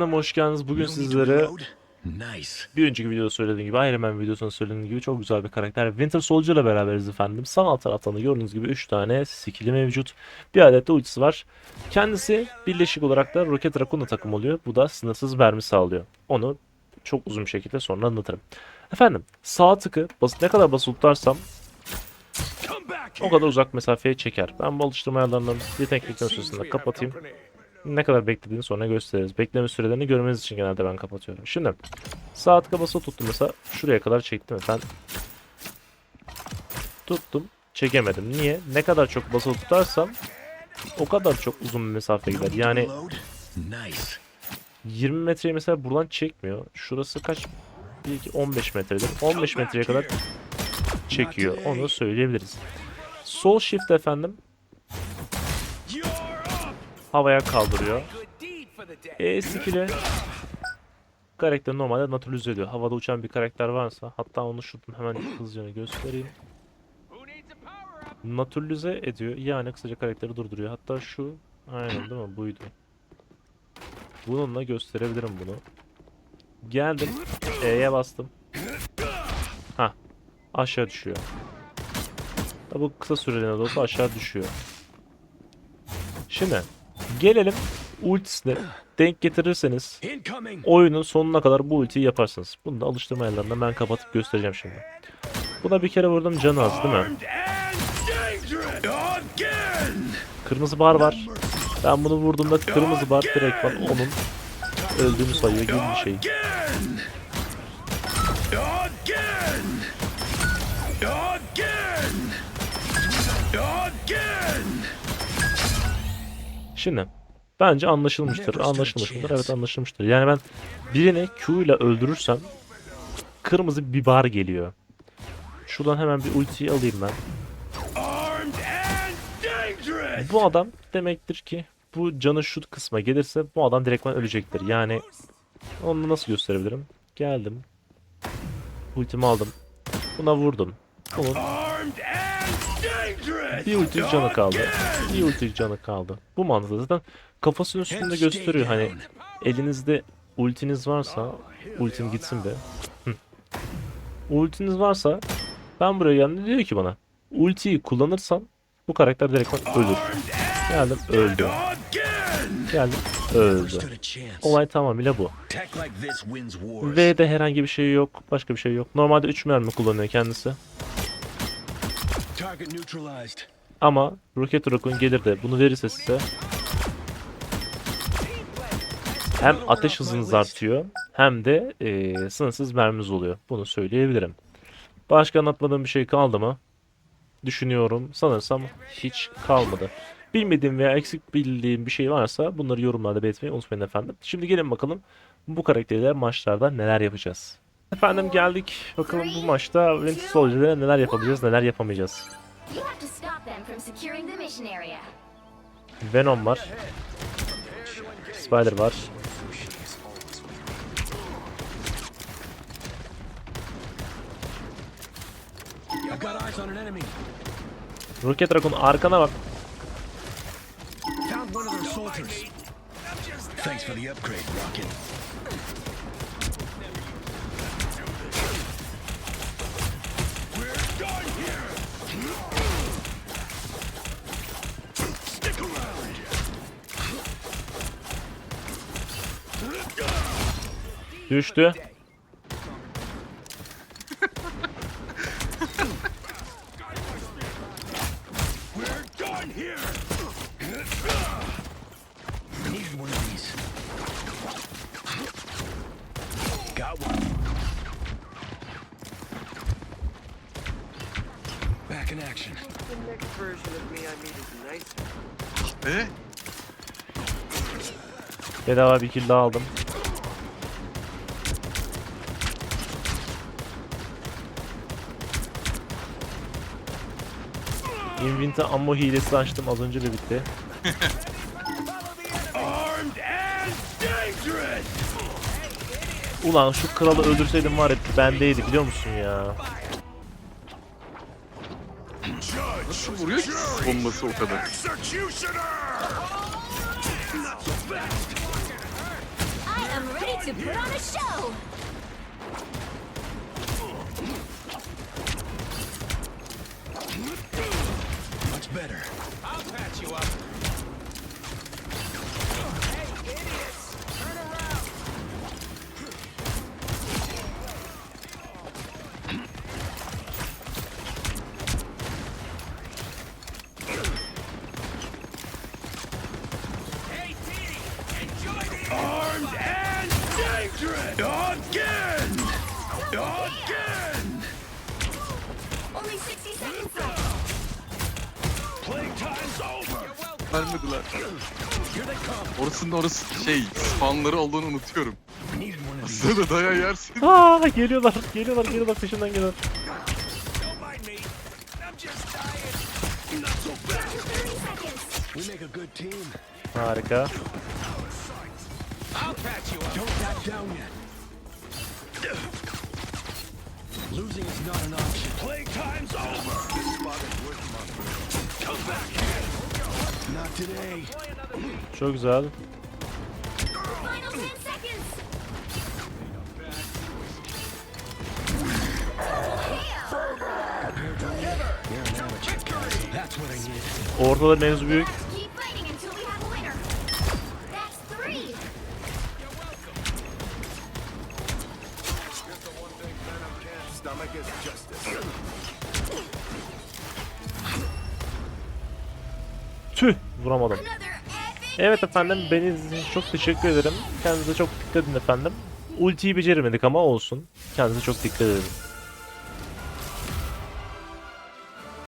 Kanalıma hoş geldiniz. Bugün sizlere bir önceki videoda söylediğim gibi Iron Man videosunda söylediğim gibi çok güzel bir karakter Winter Soldier ile beraberiz efendim. Sağ alt taraftan da gördüğünüz gibi 3 tane skill'i mevcut. Bir adet de ultisi var. Kendisi birleşik olarak da Rocket Raccoon'la takım oluyor. Bu da sınırsız mermi sağlıyor. Onu çok uzun bir şekilde sonra anlatırım. Efendim sağ tıkı bas ne kadar basılı tutarsam o kadar uzak mesafeye çeker. Ben bu alıştırma ayarlarından bir teknik süresinde kapatayım. Ne kadar beklediğini sonra gösteririz. Bekleme sürelerini görmeniz için genelde ben kapatıyorum. Şimdi sağ tıka basılı tuttum mesela şuraya kadar çektim. Ben tuttum çekemedim. Niye? Ne kadar çok basılı tutarsam o kadar çok uzun bir mesafe gider. Yani 20 metreyi mesela buradan çekmiyor. Şurası kaç? 1, 2, 15 metredir. 15 metreye kadar çekiyor. Onu söyleyebiliriz. Sol shift efendim havaya kaldırıyor. E skill'e karakteri normalde naturalize ediyor. Havada uçan bir karakter varsa hatta onu şuradan hemen hızlıca göstereyim. Naturalize ediyor. Yani kısaca karakteri durduruyor. Hatta şu aynen değil mi? Buydu. Bununla gösterebilirim bunu. Geldim. E'ye bastım. Ha. Aşağı düşüyor. Bu kısa süreliğine de olsa aşağı düşüyor. Şimdi gelelim ultisine denk getirirseniz oyunun sonuna kadar bu ultiyi yaparsınız. Bunu da alıştırma ayarlarından ben kapatıp göstereceğim şimdi. Buna bir kere vurdum canı az değil mi? Kırmızı bar var. Ben bunu vurduğumda kırmızı bar direkt ben onun öldüğünü sayıyor gibi bir şey. Şimdi bence anlaşılmıştır. Anlaşılmış mıdır? Evet anlaşılmıştır. Yani ben birini Q ile öldürürsem kırmızı bir bar geliyor. Şuradan hemen bir ultiyi alayım ben. Bu adam demektir ki bu canı şu kısma gelirse bu adam direktman ölecektir. Yani onu nasıl gösterebilirim? Geldim. Ultimi aldım. Buna vurdum. Bunun bir ulti canı kaldı. Bir ulti canı kaldı. Bu mantıkla zaten kafasının üstünde gösteriyor hani elinizde ultiniz varsa ultim gitsin be. Ultiniz varsa ben buraya geldim diyor ki bana ultiyi kullanırsan bu karakter direkt ölür. Geldim öldü. Geldim öldü. Olay tamamıyla bu. V'de herhangi bir şey yok. Başka bir şey yok. Normalde 3 mermi kullanıyor kendisi. Ama Rocket Raccoon gelir de bunu verirse size hem ateş hızınız artıyor hem de e, sınırsız merminiz oluyor. Bunu söyleyebilirim. Başka anlatmadığım bir şey kaldı mı? Düşünüyorum. Sanırsam hiç kalmadı. Bilmediğim veya eksik bildiğim bir şey varsa bunları yorumlarda belirtmeyi unutmayın efendim. Şimdi gelin bakalım bu karakterler maçlarda neler yapacağız. Efendim geldik. Bakalım bu maçta Winter Soldier'de neler yapabileceğiz, neler yapamayacağız. Venom var. Spider var. Rocket Raccoon arkana bak. Thanks for the upgrade, Rocket. Ne? Bedava bir kill daha aldım. Invinta ammo hilesi açtım az önce de bitti. Ulan şu kralı öldürseydim var ya bendeydi biliyor musun ya? Nasıl vuruyor ki bombası o kadar? better. I'll patch you up. Armed and dangerous! Again! Again! Only 60 seconds left! Vermediler. Orasının orası şey spawnları olduğunu unutuyorum. Aslında da dayağı yersin. Aa geliyorlar geliyorlar geliyorlar peşinden geliyorlar. Don't mind me. I'm just dying. Not so fast. 30 seconds. We make a good team. Harika. Losing is not an option. Playtime's over. Çok güzel. Final 10 seconds. You're an amateur. That's what I need. Ortada mevzu büyük. Stomach is justice. Tüh vuramadım. Evet efendim beni çok teşekkür ederim. Kendinize çok dikkat edin efendim. Ultiyi beceremedik ama olsun. Kendinize çok dikkat edin.